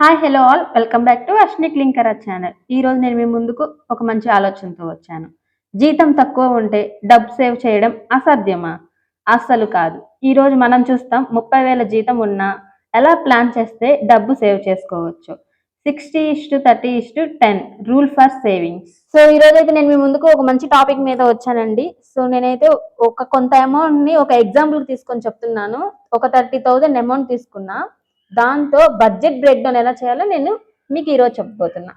Hi hello all welcome back to అశ్ని క్లింకర్ channel ఈ రోజు నేను మీ ముందుకు ఒక మంచి ఆలోచనతో వచ్చాను. జీతం తక్కువ ఉంటే డబ్బు సేవ్ చేయడం అసాధ్యమా? అస్సలు కాదు. ఈ రోజు మనం చూస్తాం ముప్పై వేల జీతం ఉన్నా ఎలా ప్లాన్ చేస్తే డబ్బు సేవ్ చేసుకోవచ్చు. Sixty is to thirty is to ten rule for savings. So ఈ రోజు అయితే నేను మీ ముందుకు ఒక మంచి టాపిక్ మీద వచ్చానండి. సో నేనైతే ఒక కొంత అమౌంట్ని ఒక ఎగ్జాంపుల్ తీసుకొని చెప్తున్నాను. ఒక థర్టీ థౌజండ్ అమౌంట్ తీసుకున్నా. దాంతో బడ్జెట్ బ్రేక్ డౌన్ ఎలా చేయాలో నేను మీకు ఈరోజు చెప్పబోతున్నా.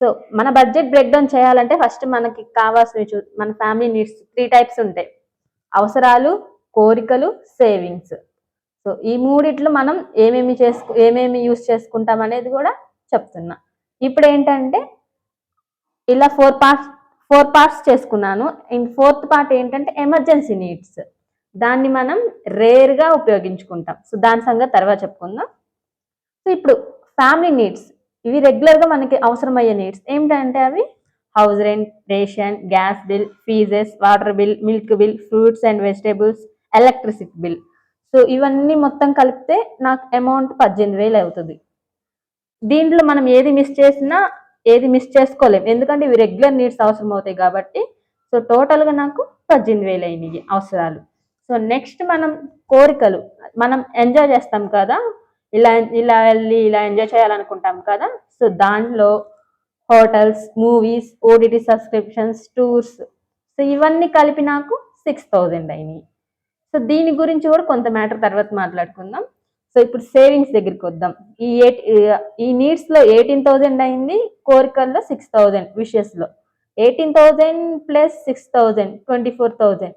సో మన బడ్జెట్ బ్రేక్ డౌన్ చేయాలంటే ఫస్ట్ మనకి కావాల్సినవి చూ మన ఫ్యామిలీ నీడ్స్ త్రీ టైప్స్ ఉంటాయి. అవసరాలు కోరికలు సేవింగ్స్ సో ఈ మూడిట్లు మనం ఏమేమి చేసుకు ఏమేమి యూస్ చేసుకుంటాం అనేది కూడా చెప్తున్నా. ఇప్పుడు ఏంటంటే ఇలా ఫోర్ పార్ట్స్ ఫోర్ పార్ట్స్ చేసుకున్నాను. ఇన్ ఫోర్త్ పార్ట్ ఏంటంటే ఎమర్జెన్సీ నీడ్స్ దాన్ని మనం రేర్గా ఉపయోగించుకుంటాం. సో దాని సంగతి తర్వాత చెప్పుకుందాం. సో ఇప్పుడు ఫ్యామిలీ నీడ్స్ ఇవి రెగ్యులర్గా మనకి అవసరమయ్యే నీడ్స్ ఏమిటంటే అవి? House rent ration gas bill fees water bill milk bill fruits and vegetables electricity bill so ఇవన్నీ మొత్తం కలిపితే నాకు అమౌంట్ పద్దెనిమిది వేలు అవుతుంది. దీంట్లో మనం ఏది మిస్ చేసినా ఏది మిస్ చేసుకోలేము ఎందుకంటే ఇవి రెగ్యులర్ నీడ్స్ అవసరం అవుతాయి కాబట్టి సో టోటల్గా నాకు పద్దెనిమిది వేలు అయినాయి అవసరాలు. సో నెక్స్ట్ మనం కోరికలు మనం ఎంజాయ్ చేస్తాం కదా? ఇలా ఇలా వెళ్ళి ఇలా ఎంజాయ్ చేయాలనుకుంటాం కదా? సో దానిలో hotels movies OTT subscriptions tours so ఇవన్నీ కలిపి నాకు సిక్స్ థౌజండ్ అయినాయి. సో దీని గురించి కూడా కొంత మ్యాటర్ తర్వాత మాట్లాడుకుందాం. సో ఇప్పుడు సేవింగ్స్ దగ్గరికి వద్దాం. ఈ ఎయిట్ ఈ నీడ్స్లో ఎయిటీన్ థౌజండ్ అయింది కోరికల్లో six thousand విషెస్లో eighteen thousand plus six thousand twenty four thousand.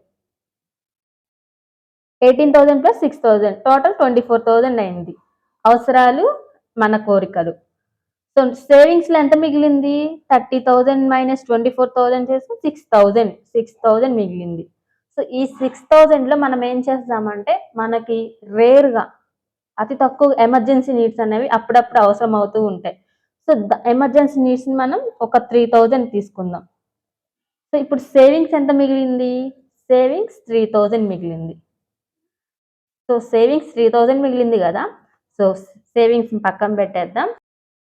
Eighteen thousand plus six thousand total twenty four thousand అయింది. అవసరాలు మన కోరికలు. సో సేవింగ్స్లో ఎంత మిగిలింది? Thirty thousand minus twenty four thousand చేస్తే సిక్స్ థౌజండ్ సిక్స్ థౌజండ్ మిగిలింది. సో ఈ సిక్స్ థౌజండ్లో మనం ఏం చేస్తామంటే మనకి రేర్గా అతి తక్కువ ఎమర్జెన్సీ నీడ్స్ అనేవి అప్పుడప్పుడు అవసరం అవుతూ ఉంటాయి సో ఎమర్జెన్సీ నీడ్స్ని మనం ఒక త్రీ థౌజండ్ తీసుకుందాం. సో ఇప్పుడు సేవింగ్స్ ఎంత మిగిలింది? సేవింగ్స్ త్రీ థౌజండ్ మిగిలింది. సో సేవింగ్స్ త్రీ థౌజండ్ మిగిలింది కదా. సో సేవింగ్స్ పక్కన పెట్టేద్దాం.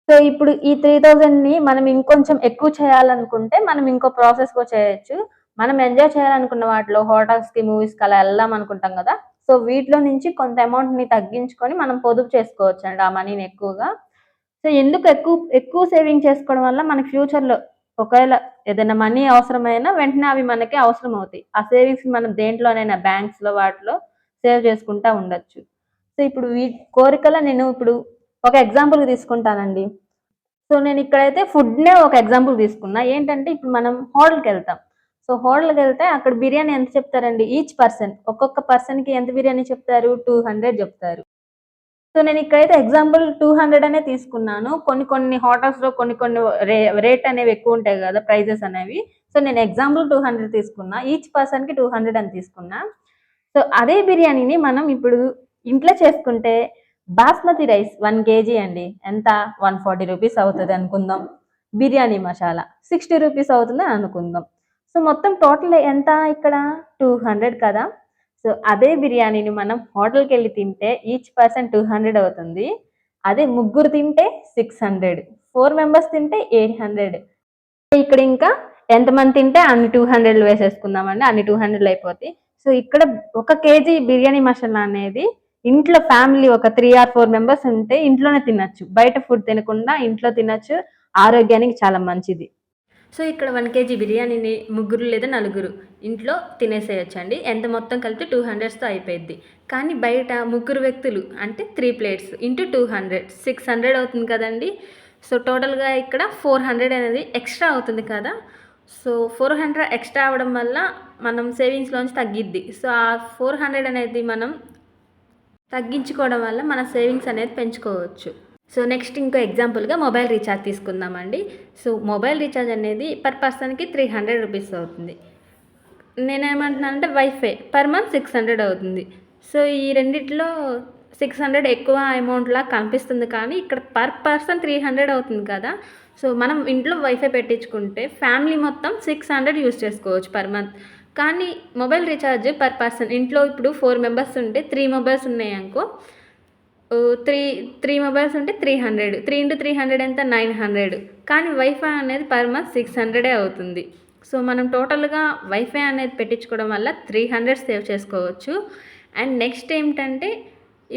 సో ఇప్పుడు ఈ త్రీ థౌజండ్ని మనం ఇంకొంచెం ఎక్కువ చేయాలనుకుంటే మనం ఇంకో ప్రాసెస్ కూడా చేయొచ్చు మనం ఎంజాయ్ చేయాలనుకున్న వాటిలో హోటల్స్కి మూవీస్కి అలా వెళ్దాం అనుకుంటాం కదా. సో వీటిలో నుంచి కొంత అమౌంట్ని తగ్గించుకొని మనం పొదుపు చేసుకోవచ్చు అండి ఆ మనీని ఎక్కువగా. సో ఎందుకు ఎక్కువ ఎక్కువ సేవింగ్ చేసుకోవడం వల్ల మనకి ఫ్యూచర్లో ఒకవేళ ఏదైనా మనీ అవసరమైనా వెంటనే అవి మనకి అవసరం అవుతాయి ఆ సేవింగ్స్ మనం దేంట్లోనైనా బ్యాంక్స్లో వాటిలో సేవ్ చేసుకుంటా ఉండొచ్చు. సో ఇప్పుడు ఈ కోరికల నేను ఇప్పుడు ఒక ఎగ్జాంపుల్ తీసుకుంటానండి. సో నేను ఇక్కడైతే ఫుడ్నే ఒక ఎగ్జాంపుల్ తీసుకున్నా. ఏంటంటే ఇప్పుడు మనం హోటల్కి వెళ్తాం. సో హోటల్కి వెళ్తే అక్కడ బిర్యానీ ఎంత చెప్తారండి? ఈచ్ పర్సన్ ఒక్కొక్క పర్సన్కి ఎంత బిర్యానీ చెప్తారు? టూ హండ్రెడ్ చెప్తారు. సో నేను ఇక్కడైతే ఎగ్జాంపుల్ టూ హండ్రెడ్ అనే తీసుకున్నాను. కొన్ని కొన్ని హోటల్స్లో కొన్ని కొన్ని రే రేట్ అనేవి ఎక్కువ ఉంటాయి కదా ప్రైజెస్ అనేవి. సో నేను ఎగ్జాంపుల్ టూ హండ్రెడ్ తీసుకున్నా. ఈచ్ పర్సన్కి టూ హండ్రెడ్ అని తీసుకున్నా. సో అదే బిర్యానీని మనం ఇప్పుడు ఇంట్లో చేసుకుంటే బాస్మతి రైస్ వన్ కేజీ అండి. ఎంత? వన్ ఫార్టీ రూపీస్ అవుతుంది అనుకుందాం. బిర్యానీ మసాలా సిక్స్టీ రూపీస్ అవుతుంది అనుకుందాం. సో మొత్తం టోటల్ ఎంత ఇక్కడ? టూ హండ్రెడ్ కదా. సో అదే బిర్యానీని మనం హోటల్కి వెళ్ళి తింటే ఈచ్ పర్సన్ టూ హండ్రెడ్ అవుతుంది. అదే ముగ్గురు తింటే సిక్స్ హండ్రెడ్. ఫోర్ మెంబర్స్ తింటే ఎయిట్ హండ్రెడ్. ఇక్కడ ఇంకా ఎంతమంది తింటే అన్ని టూ హండ్రెడ్లు వేసేసుకుందామండి. అన్ని టూ హండ్రెడ్లు అయిపోతాయి. సో ఇక్కడ ఒక కేజీ బిర్యానీ మసాలా అనేది ఇంట్లో ఫ్యామిలీ ఒక త్రీ ఆర్ ఫోర్ మెంబర్స్ ఉంటే ఇంట్లోనే తినచ్చు. బయట ఫుడ్ తినకుండా ఇంట్లో తినచ్చు. ఆరోగ్యానికి చాలా మంచిది. సో ఇక్కడ వన్ కేజీ బిర్యానీని ముగ్గురు లేదా నలుగురు ఇంట్లో తినేసేయచ్చండి. ఎంత మొత్తం కలిపి టూ హండ్రెడ్స్తో అయిపోయింది కానీ బయట ముగ్గురు వ్యక్తులు అంటే three plates into two hundred six hundred అవుతుంది కదండి. సో టోటల్గా ఇక్కడ ఫోర్ హండ్రెడ్ అనేది ఎక్స్ట్రా అవుతుంది కదా. సో ఫోర్ హండ్రెడ్ ఎక్స్ట్రా అవ్వడం వల్ల మనం సేవింగ్స్లోంచి తగ్గిద్ది. సో ఆ ఫోర్ హండ్రెడ్ అనేది మనం తగ్గించుకోవడం వల్ల మన సేవింగ్స్ అనేది పెంచుకోవచ్చు. సో నెక్స్ట్ ఇంకో ఎగ్జాంపుల్గా మొబైల్ రీఛార్జ్ తీసుకుందామండి. సో మొబైల్ రీఛార్జ్ అనేది పర్ పర్సన్కి త్రీ హండ్రెడ్ రూపీస్ అవుతుంది. నేనేమంటున్నానంటే WiFi per month six hundred అవుతుంది. సో ఈ రెండిట్లో సిక్స్ హండ్రెడ్ ఎక్కువ అమౌంట్లా కనిపిస్తుంది కానీ ఇక్కడ పర్ పర్సన్ త్రీ హండ్రెడ్ అవుతుంది కదా. సో మనం ఇంట్లో వైఫై పెట్టించుకుంటే ఫ్యామిలీ మొత్తం సిక్స్ హండ్రెడ్ యూస్ చేసుకోవచ్చు పర్ మంత్ కానీ మొబైల్ రీఛార్జ్ పర్ పర్సన్. ఇంట్లో ఇప్పుడు ఫోర్ మెంబర్స్ ఉంటే త్రీ మొబైల్స్ ఉన్నాయి అనుకో. త్రీ త్రీ మొబైల్స్ ఉంటే three hundred. Three into three hundred ఎంత? Nine hundred. కానీ వైఫై అనేది పర్ మంత్ సిక్స్ హండ్రెడే అవుతుంది. సో మనం టోటల్గా వైఫై అనేది పెట్టించుకోవడం వల్ల త్రీ హండ్రెడ్ సేవ్ చేసుకోవచ్చు. అండ్ నెక్స్ట్ ఏమిటంటే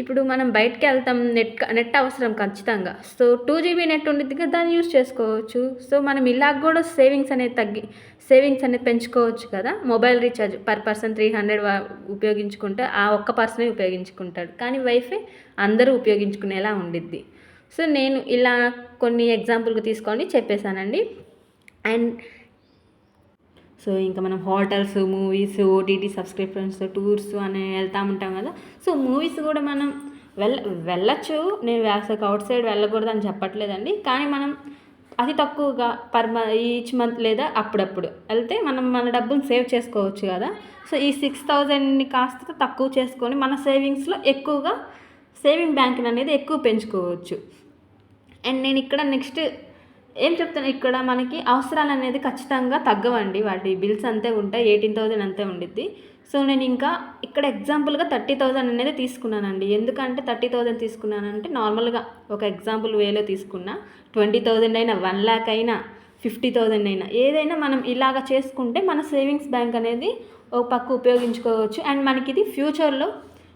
ఇప్పుడు మనం బయటకు వెళ్తాం నెట్ నెట్ అవసరం ఖచ్చితంగా. సో టూ జీబీ నెట్ ఉండిద్ది కదా దాన్ని యూస్ చేసుకోవచ్చు. సో మనం ఇలాగ కూడా సేవింగ్స్ అనేది తగ్గి సేవింగ్స్ అనేది పెంచుకోవచ్చు కదా. Mobile recharge per person three hundred ఉపయోగించుకుంటే ఆ ఒక్క పర్సనే ఉపయోగించుకుంటాడు. కానీ వైఫై అందరూ ఉపయోగించుకునేలా ఉండిద్ది. సో నేను ఇలా కొన్ని ఎగ్జాంపుల్కి తీసుకొని చెప్పేశానండి. అండ్ సో ఇంకా మనం hotels movies OTT subscriptions tours అని వెళ్తూ ఉంటాం కదా. సో మూవీస్ కూడా మనం వెళ్ళ వెళ్ళచ్చు. నేను వేసకి అవుట్ సైడ్ వెళ్ళకూడదు అని చెప్పట్లేదండి. కానీ మనం అతి తక్కువగా పర్ ఈచ్ మంత్ లేదా అప్పుడప్పుడు వెళ్తే మనం మన డబ్బులు సేవ్ చేసుకోవచ్చు కదా. సో ఈ సిక్స్ థౌజండ్ని కాస్త తక్కువ చేసుకొని మన సేవింగ్స్లో ఎక్కువగా సేవింగ్ బ్యాంక్ అనేది ఎక్కువ పెంచుకోవచ్చు. అండ్ నేను ఇక్కడ నెక్స్ట్ ఏం చెప్తాను ఇక్కడ మనకి అవసరాలు అనేది ఖచ్చితంగా తగ్గవండి. వాటి బిల్స్ అంతే ఉంటాయి ఎయిటీన్ థౌజండ్ అంతే ఉండిద్ది. సో నేను ఇంకా ఇక్కడ ఎగ్జాంపుల్గా థర్టీ థౌజండ్ అనేది తీసుకున్నానండి. ఎందుకంటే థర్టీ థౌజండ్ తీసుకున్నానంటే నార్మల్గా ఒక ఎగ్జాంపుల్ వేలో తీసుకున్నా ట్వంటీ థౌజండ్ అయినా వన్ ల్యాక్ అయినా ఫిఫ్టీ థౌజండ్ అయినా ఏదైనా మనం ఇలాగ చేసుకుంటే మన సేవింగ్స్ బ్యాంక్ అనేది ఒక పక్క ఉపయోగించుకోవచ్చు. అండ్ మనకి ఇది ఫ్యూచర్లో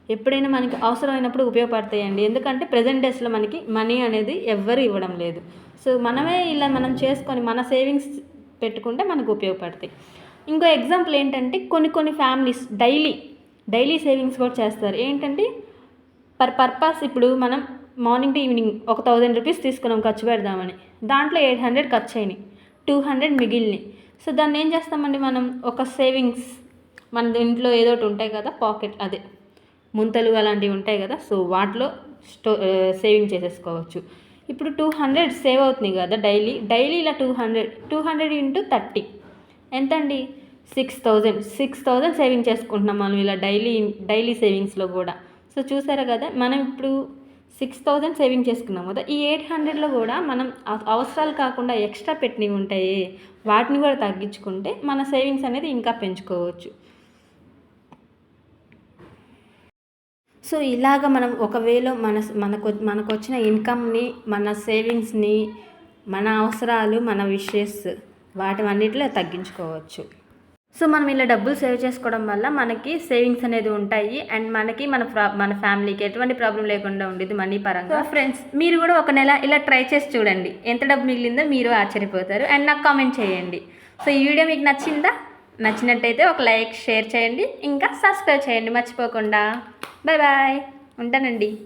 ఎప్పుడైనా మనకి అవసరమైనప్పుడు ఉపయోగపడతాయండి. ఎందుకంటే ప్రజెంట్ డేస్లో మనకి మనీ అనేది ఎవ్వరు ఇవ్వడం లేదు. సో మనమే ఇలా మనం చేసుకొని మన సేవింగ్స్ పెట్టుకుంటే మనకు ఉపయోగపడతాయి. ఇంకో ఎగ్జాంపుల్ ఏంటంటే కొన్ని కొన్ని ఫ్యామిలీస్ డైలీ డైలీ సేవింగ్స్ కూడా చేస్తారు. ఏంటంటే పర్ పర్పస్ ఇప్పుడు మనం మార్నింగ్ టు ఈవినింగ్ ఒక థౌజండ్ రూపీస్ తీసుకున్నాం ఖర్చు పెడదామని. దాంట్లో ఎయిట్ హండ్రెడ్ ఖర్చు అయినాయి. Two hundred మిగిలినాయి. సో దాన్ని ఏం చేస్తామండి మనం? ఒక సేవింగ్స్ మన ఇంట్లో ఏదో ఒకటి ఉంటాయి కదా పాకెట్ అదే. ముంతలు అలాంటివి ఉంటాయి కదా సో వాటిలో స్టో సేవింగ్ చేసేసుకోవచ్చు. ఇప్పుడు టూ హండ్రెడ్ సేవ్ అవుతుంది కదా డైలీ డైలీ ఇలా two hundred two hundred into thirty. ఎంత అండి six thousand six thousand saving చేసుకుంటున్నాం మనం ఇలా డైలీ డైలీ సేవింగ్స్లో కూడా. సో చూసారా కదా మనం ఇప్పుడు సిక్స్ థౌజండ్ సేవింగ్ చేసుకున్నాం కదా ఈ ఎయిట్ హండ్రెడ్లో కూడా మనం అవసరాలు కాకుండా ఎక్స్ట్రా పెట్టినవి ఉంటాయి. వాటిని కూడా తగ్గించుకుంటే మన సేవింగ్స్ అనేది ఇంకా పెంచుకోవచ్చు. సో ఇలాగ మనం ఒకవేళ మన మనకు మనకు వచ్చిన ఇన్కమ్ని మన సేవింగ్స్ని మన అవసరాలు మన విషెస్ వాటి అన్నిటిలో తగ్గించుకోవచ్చు. సో మనం ఇలా డబ్బులు సేవ్ చేసుకోవడం వల్ల మనకి సేవింగ్స్ అనేది ఉంటాయి. అండ్ మనకి మన మన ఫ్యామిలీకి ఎటువంటి ప్రాబ్లం లేకుండా ఉండేది మనీ పరంగా. ఫ్రెండ్స్ మీరు కూడా ఒక నెల ఇలా ట్రై చేసి చూడండి. ఎంత డబ్బు మిగిలిందో మీరు ఆశ్చర్యపోతారు. అండ్ నాకు కామెంట్ చేయండి. సో ఈ వీడియో మీకు నచ్చిందా? నచ్చినట్టయితే ఒక లైక్ షేర్ చేయండి. ఇంకా సబ్స్క్రైబ్ చేయండి. మర్చిపోకుండా. Bye bye. ఉంటానండి.